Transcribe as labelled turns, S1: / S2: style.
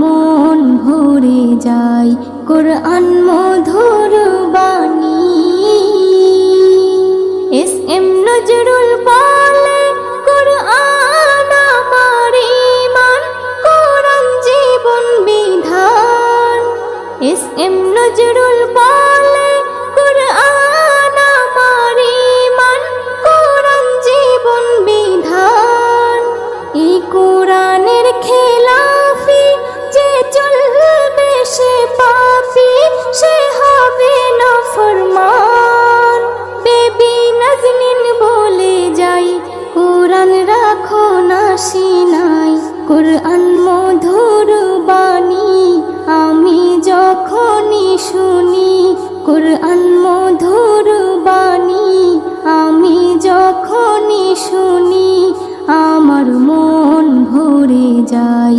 S1: মন ভরে যায়, কোরআন মধুর বাণী। এস এম নজরুল বলে, কোরআন আমার ঈমান, কোরআন জীবন বিধান। এস এম নজরুল বলে, কোরআন আমার ঈমান, কোরআন জীবন বিধান। এই কোরআনের সে পাপি, সে হবে না ফরমান। বেবি, নাজনীন বলে যাই, কোরআন রাখো না সিনাই। কোরআন মধুর বাণী, আমি যখনই শুনি, কোরআন মধুর বাণী, আমি যখনই শুনি, আমার মন ভরে যায়।